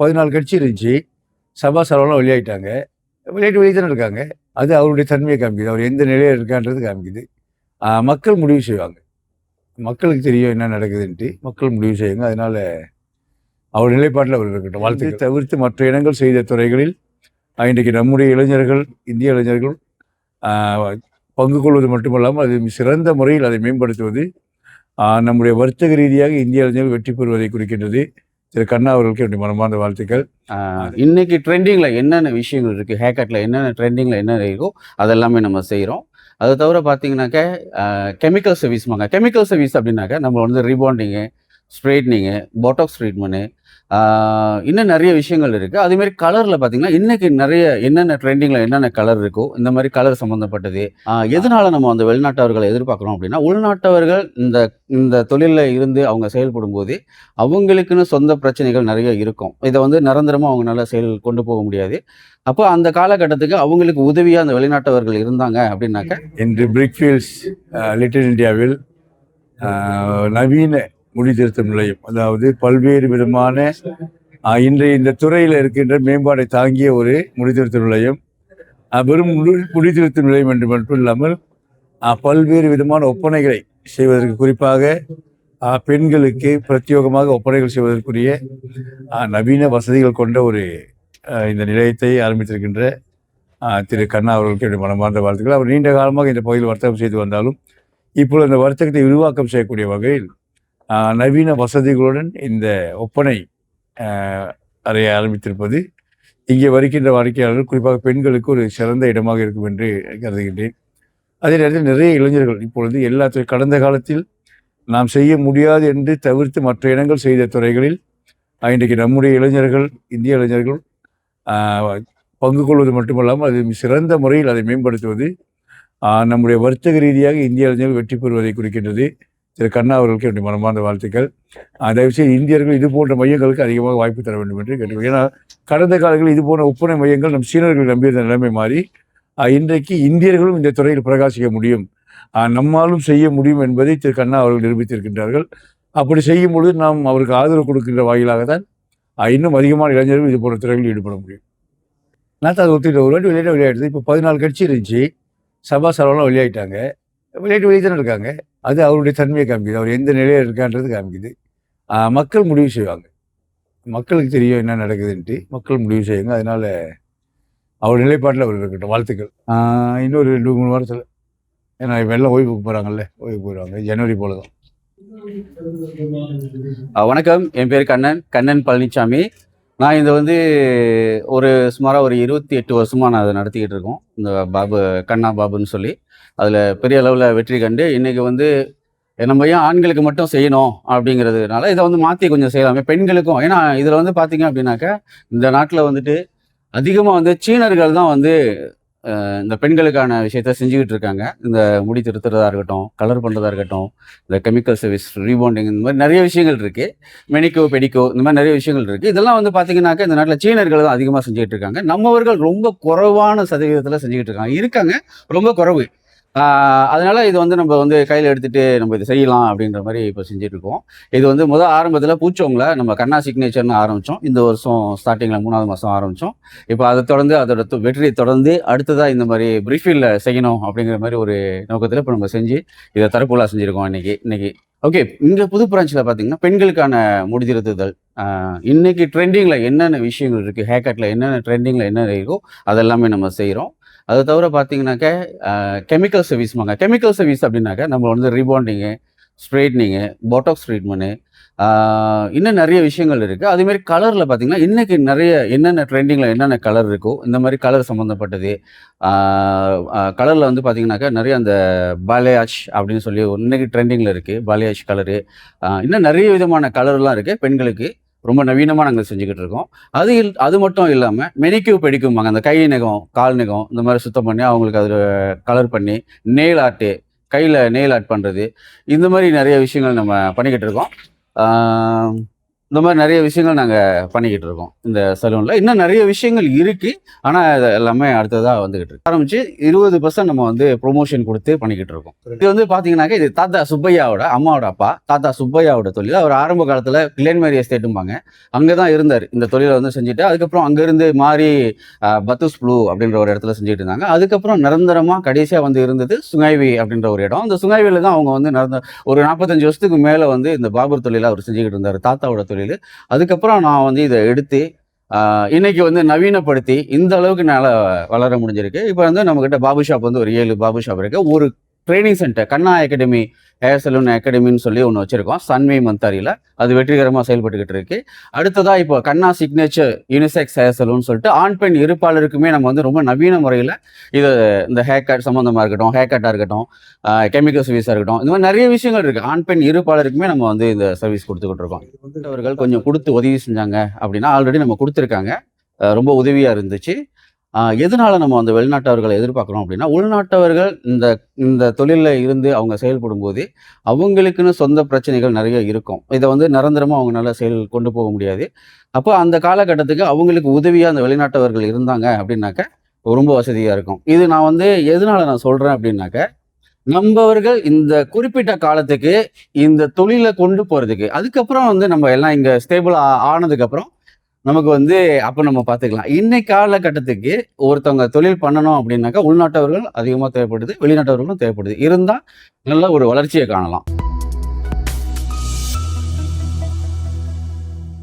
பதினாலு கட்சி இருந்துச்சு. சபா சரவெல்லாம் வெளியாயிட்டாங்க. வெளியாட்டு வெளியே தானே இருக்காங்க. அது அவருடைய தன்மையை காமிக்குது. அவர் எந்த நிலையில் இருக்கான்றது காமிக்குது. மக்கள் முடிவு செய்வாங்க. மக்களுக்கு தெரியும் என்ன நடக்குதுன்ட்டு மக்கள் முடிவு செய்யுங்க. அதனால அவர் நிலைப்பாட்டில் அவர் இருக்கட்டும். வாழ்த்து தவிர்த்து மற்ற இனங்கள் செய்த துறைகளில் இன்றைக்கு நம்முடைய இளைஞர்கள் இந்திய இளைஞர்கள் பங்கு கொள்வது மட்டுமல்லாமல் அது சிறந்த முறையில் அதை மேம்படுத்துவது நம்முடைய வர்த்தக ரீதியாக இந்திய இளைஞர்கள் வெற்றி பெறுவதை குறிக்கின்றது. திரு கண்ணா அவர்களுக்கு என்னுடைய மனமார்ந்த வாழ்த்துக்கள். இன்னைக்கு ட்ரெண்டிங்கில் என்னென்ன விஷயங்கள் இருக்குது ஹேக்கட்டில் என்னென்ன ட்ரெண்டிங்கில் என்னென்ன இருக்கோ அதெல்லாமே நம்ம செய்கிறோம் அது தவிர பார்த்தீங்கன்னாக்க கெமிக்கல் சர்வீஸ்மாங்க கெமிக்கல் சர்வீஸ் அப்படின்னாக்க நம்ம வந்து ரீபாண்டிங்கு ஸ்ட்ரெயிட்னிங்கு பாட்டாக்ஸ் ட்ரீட்மெண்ட்டு இன்னும் நிறைய விஷயங்கள் இருக்குது அதேமாரி கலரில் பார்த்தீங்கன்னா இன்றைக்கி நிறைய என்னென்ன ட்ரெண்டிங்கில் என்னென்ன கலர் இருக்கோ இந்த மாதிரி கலர் சம்மந்தப்பட்டது எதனால் எதனால நம்ம அந்த வெளிநாட்டவர்களை எதிர்பார்க்குறோம் அப்படின்னா உள்நாட்டவர்கள் இந்த இந்த தொழிலில் இருந்து அவங்க செயல்படும் போது அவங்களுக்குன்னு சொந்த பிரச்சனைகள் நிறைய இருக்கும். இதை வந்து நிரந்தரமாக அவங்களால செயல் கொண்டு போக முடியாது. அப்போ அந்த காலகட்டத்துக்கு அவங்களுக்கு உதவியாக அந்த வெளிநாட்டவர்கள் இருந்தாங்க அப்படின்னாக்க இன்று பிரிக்ஃபீல்ஸ் லிட்டில் இந்தியாவில் நவீன நவீன முடிதிருத்தம் நிலையம் அதாவது பல்வேறு விதமான இன்றைய இந்த துறையில் இருக்கின்ற மேம்பாடை தாங்கிய ஒரு முடிதிருத்த நிலையம் வெறும் முடி- முடிதிருத்த நிலையம் என்று மட்டும் இல்லாமல் பல்வேறு விதமான ஒப்பனைகளை செய்வதற்கு குறிப்பாக பெண்களுக்கு பிரத்யேகமாக ஒப்பனைகள் செய்வதற்குரிய நவீன வசதிகள் கொண்ட ஒரு இந்த நிலையத்தை ஆரம்பித்திருக்கின்ற திரு கண்ணா அவர்களுக்கு என்னுடைய மனமார்ந்த வாழ்த்துக்கள். அவர் நீண்ட காலமாக இந்த பகுதியில் வர்த்தகம் செய்து வந்தாலும் இப்பொழுது அந்த வர்த்தகத்தை விரிவாக்கம் செய்யக்கூடிய வகையில் நவீன வசதிகளுடன் இந்த ஒப்பனை அறைய அறையை ஆரம்பித்திருப்பது. இங்கே வருகின்ற வாடிக்கையாளர்கள் குறிப்பாக பெண்களுக்கு ஒரு சிறந்த இடமாக இருக்கும் என்று கருதுகின்றேன். அதே நேரத்தில் நிறைய இளைஞர்கள் இப்பொழுது எல்லா துறை கடந்த காலத்தில் நாம் செய்ய முடியாது என்று தவிர்த்து மற்ற இனங்கள் செய்த துறைகளில் இன்றைக்கு நம்முடைய இளைஞர்கள் இந்திய இளைஞர்கள் பங்கு கொள்வது மட்டுமல்லாமல் அது சிறந்த முறையில் அதை மேம்படுத்துவது நம்முடைய வர்த்தக ரீதியாக இந்திய இளைஞர்கள் வெற்றி பெறுவதை குறிக்கின்றது. திரு கண்ணா அவர்களுக்கு என்னுடைய மனமார்ந்த வாழ்த்துக்கள். தயவுசெய்து இந்தியர்கள் இது போன்ற மையங்களுக்கு அதிகமாக வாய்ப்பு தர வேண்டும் என்று கேட்டுக்கொள்கிறேன். ஏன்னா கடந்த காலங்களில் இது போன்ற ஒப்பனை மையங்கள் நம் சீனர்கள் நம்பியிருந்த நிலைமை மாறி இன்றைக்கு இந்தியர்களும் இந்த துறையில் பிரகாசிக்க முடியும். நம்மாலும் செய்ய முடியும் என்பதை திரு கண்ணா அவர்கள் நிரூபித்திருக்கின்றார்கள். அப்படி செய்யும் பொழுது நாம் அவருக்கு ஆதரவு கொடுக்கின்ற வாயிலாக தான் இன்னும் அதிகமான இளைஞர்கள் இது போன்ற துறைகளில் ஈடுபட முடியும். நான் அதை ஒத்துக்கிட்ட ஒரு வாட்டி விளையாட்டு விளையாடுது இப்போ பதினாலு கட்சி இருந்துச்சு. சபா சரவெல்லாம் வெளியாயிட்டாங்க. விளையாட்டு வெளியே தானே இருக்காங்க. அது அவருடைய தன்மையை காமிக்குது. அவர் எந்த நிலையில் இருக்கான்றது காமிக்குது. மக்கள் முடிவு செய்வாங்க. மக்களுக்கு தெரியும் என்ன நடக்குதுன்ட்டு மக்கள் முடிவு செய்யுங்க அதனால் அவர் நிலைப்பாட்டில் அவர் இருக்கட்டும். வாழ்த்துக்கள். இன்னொரு ரெண்டு மூணு வாரத்தில். ஏன்னா வெள்ளம் ஓய்வுக்கு போகிறாங்கல்ல ஓய்வு போயிடுவாங்க. ஜனவரி போல தான் வணக்கம். என் பேர் கண்ணன். கண்ணன் பழனிசாமி நான் இதை வந்து ஒரு சுமாராக ஒரு இருபத்தி எட்டு வருஷமாக நான் அதை நடத்திக்கிட்டு இருக்கோம். இந்த பாபு கண்ணா பாபுன்னு சொல்லி. அதில் பெரிய அளவில் வெற்றி கண்டு இன்றைக்கி வந்து நம்ம ஏன் ஆண்களுக்கு மட்டும் செய்யணும் அப்படிங்கிறதுனால இதை வந்து மாற்றி கொஞ்சம் செய்யலாமே. பெண்களுக்கும் ஏன்னா இதில் வந்து பார்த்தீங்க அப்படின்னாக்கா இந்த நாட்டில் வந்துட்டு அதிகமாக வந்து சீனர்கள் தான் வந்து இந்த பெண்களுக்கான விஷயத்த செஞ்சுக்கிட்டு இருக்காங்க. இந்த முடி திருத்துறதா இருக்கட்டும் கலர் பண்ணுறதா இருக்கட்டும் இந்த கெமிக்கல் சர்வீஸ் ரீபாண்டிங் இந்த மாதிரி நிறைய விஷயங்கள் இருக்குது மெனிக்கோ பெடிக்கோ இந்த மாதிரி நிறைய விஷயங்கள் இருக்குது இதெல்லாம் வந்து பார்த்தீங்கன்னாக்கா இந்த நாட்டில் சீனர்கள் தான் அதிகமாக செஞ்சுக்கிட்டு இருக்காங்க. நம்மவர்கள் ரொம்ப குறைவான சதவீதத்தில் செஞ்சுக்கிட்டு இருக்காங்க. இருக்காங்க ரொம்ப குறைவு. அதனால இது வந்து நம்ம வந்து கையில் எடுத்துட்டு நம்ம இது செய்யலாம் அப்படின்ற மாதிரி இப்போ செஞ்சுட்டு இருக்கோம் இது வந்து முதல் ஆரம்பத்தில் பூச்சவங்களை நம்ம கண்ணா சிக்னேச்சர்னு ஆரம்பித்தோம் இந்த வருஷம் ஸ்டார்டிங்கில் மூணாவது மாதம் ஆரம்பித்தோம் இப்போ அதை தொடர்ந்து அதோட வெற்றியை தொடர்ந்து அடுத்ததாக இந்த மாதிரி பிரீஃபீல்டில் செய்யணும் அப்படிங்கிற மாதிரி ஒரு நோக்கத்தில் இப்போ நம்ம செஞ்சு இதை தரப்புலாக செஞ்சுருக்கோம் இன்றைக்கி இன்றைக்கி ஓகே இங்கே புது பிரான்ச்சில் பார்த்தீங்கன்னா பெண்களுக்கான முடிதிருத்துதல். இன்றைக்கி இன்னைக்கு ட்ரெண்டிங்கில் என்னென்ன விஷயங்கள் இருக்குது ஹேக்கட்டில் என்னென்ன ட்ரெண்டிங்கில் என்ன இருக்கோ அதெல்லாமே நம்ம செய்கிறோம் அது தவிர பார்த்தீங்கன்னாக்க கெமிக்கல் சர்வீஸ்மாங்க கெமிக்கல் சர்வீஸ் அப்படின்னாக்க நம்ம வந்து ரீபாண்டிங்கு ஸ்ட்ரெயிட்னிங்கு போட்டாக்ஸ் ட்ரீட்மெண்ட்டு இன்னும் நிறைய விஷயங்கள் இருக்குது அதேமாதிரி கலரில் பார்த்தீங்கன்னா இன்றைக்கி நிறைய என்னென்ன ட்ரெண்டிங்கில் என்னென்ன கலர் இருக்கோ இந்த மாதிரி கலர் சம்மந்தப்பட்டது கலரில் வந்து பார்த்திங்கனாக்கா நிறைய அந்த பாலியாஷ் அப்படின்னு சொல்லி இன்றைக்கி ட்ரெண்டிங்கில் இருக்குது பாலியாஷ் கலரு இன்னும் நிறைய விதமான கலர்லாம் இருக்குது பெண்களுக்கு ரொம்ப நவீனமாக நாங்கள் செஞ்சுக்கிட்டு இருக்கோம். அது இல் அது மட்டும் இல்லாமல் மெனிக்யூ பெடிக்கும்பாங்க அந்த கை நகம் கால் நகம் இந்த மாதிரி சுத்தம் பண்ணி அவங்களுக்கு அதில் கலர் பண்ணி நெயில் ஆர்ட்டு கையில் நெயில் ஆர்ட் பண்ணுறது இந்த மாதிரி நிறைய விஷயங்கள் நம்ம பண்ணிக்கிட்டு இருக்கோம். இந்த மாதிரி நிறைய விஷயங்கள் நாங்கள் பண்ணிக்கிட்டு இருக்கோம் இந்த சலூனில் இன்னும் நிறைய விஷயங்கள் இருக்கு. ஆனால் இது எல்லாமே அடுத்ததாக வந்துகிட்டு இருக்கு. ஆரம்பிச்சு இருபது பர்சன்ட் நம்ம வந்து ப்ரொமோஷன் கொடுத்து பண்ணிக்கிட்டு இருக்கோம். இது வந்து பார்த்தீங்கன்னாக்கா இது தாத்தா சுப்பையாவோட அம்மாவோட அப்பா தாத்தா சுப்பையாவோட தொழில். அவர் ஆரம்ப காலத்தில் கிளேன்மேரி எஸ்டேட்டும்பாங்க அங்கே தான் இருந்தார். இந்த தொழிலை வந்து செஞ்சுட்டு அதுக்கப்புறம் அங்கேருந்து மாறி பத்துஸ் ப்ளூ அப்படின்ற ஒரு இடத்துல செஞ்சுட்டு இருந்தாங்க. அதுக்கப்புறம் நிரந்தரமாக கடைசியாக வந்து இருந்தது சுங்கைவி அப்படின்ற ஒரு இடம். அந்த சுங்கைவியில் தான் அவங்க வந்து நிரந்தர ஒரு நாற்பத்தஞ்சு வருஷத்துக்கு மேலே வந்து இந்த பாபர் தொழிலை அவர் செஞ்சுக்கிட்டு இருந்தார். தாத்தாவோட தொழில். அதுக்கப்புறம் நான் வந்து இதை எடுத்து இன்னைக்கு வந்து நவீனப்படுத்தி இந்த அளவுக்கு என்னால் வளர முடிஞ்சிருக்கு. இப்போ வந்து நம்மக்கிட்ட பாபு ஷாப் வந்து ஒரு ஏழு பாபு ஷாப் இருக்குது ஒரு training centre Kanna academy hair அகாடமின்னு சொல்லி ஒன்று வச்சிருக்கோம். சன்வே மந்தாரியில் அது வெற்றிகரமாக செயல்பட்டுக்கிட்டு இருக்கு. அடுத்ததாக இப்போ கண்ணா சிக்னேச்சர் யூனிசெக்ஸ் ஹேர் சொல்லிட்டு ஆண் பெண் இருப்பாளருக்குமே நம்ம வந்து ரொம்ப நவீன முறையில் இது இந்த ஹேர் கட் சம்மந்தமாக இருக்கட்டும் ஹேர் கட்டாக இருக்கட்டும் கெமிக்கல் சர்வீஸாக இருக்கட்டும் இந்த மாதிரி நிறைய விஷயங்கள் இருக்குது ஆண் பெண் இருப்பாளருக்குமே நம்ம வந்து இந்த சர்வீஸ் கொடுத்துக்கிட்டு இருக்கோம். அவர்கள் கொஞ்சம் கொடுத்து உதவி செஞ்சாங்க அப்படின்னா ஆல்ரெடி நம்ம கொடுத்துருக்காங்க. ரொம்ப உதவியாக இருந்துச்சு. எதனால நம்ம அந்த வெளிநாட்டவர்களை எதிர்பார்க்குறோம் அப்படின்னா உள்நாட்டவர்கள் இந்த இந்த தொழிலில் இருந்து அவங்க செயல்படும் போது அவங்களுக்குன்னு சொந்த பிரச்சனைகள் நிறைய இருக்கும். இதை வந்து நிரந்தரமாக அவங்களால செயல் கொண்டு போக முடியாது. அப்போ அந்த காலகட்டத்துக்கு அவங்களுக்கு உதவியாக அந்த வெளிநாட்டவர்கள் இருந்தாங்க அப்படின்னாக்க ரொம்ப வசதியாக இருக்கும். இது நான் வந்து எதனால நான் சொல்கிறேன் அப்படின்னாக்க நம்மவர்கள் இந்த குறிப்பிட்ட காலத்துக்கு இந்த தொழிலை கொண்டு போகிறதுக்கு அதுக்கப்புறம் வந்து நம்ம எல்லாம் இங்கே ஸ்டேபிள் ஆனதுக்கப்புறம் நமக்கு வந்து அப்போ நம்ம பார்த்துக்கலாம் இன்னைக்கு காலகட்டத்துக்கு ஒருத்தவங்க தொழில் பண்ணணும் அப்படின்னாக்கா உள்நாட்டவர்கள் அதிகமாக தேவைப்படுது வெளிநாட்டவர்களும் தேவைப்படுது. இருந்தால் நல்ல ஒரு வளர்ச்சியை காணலாம்.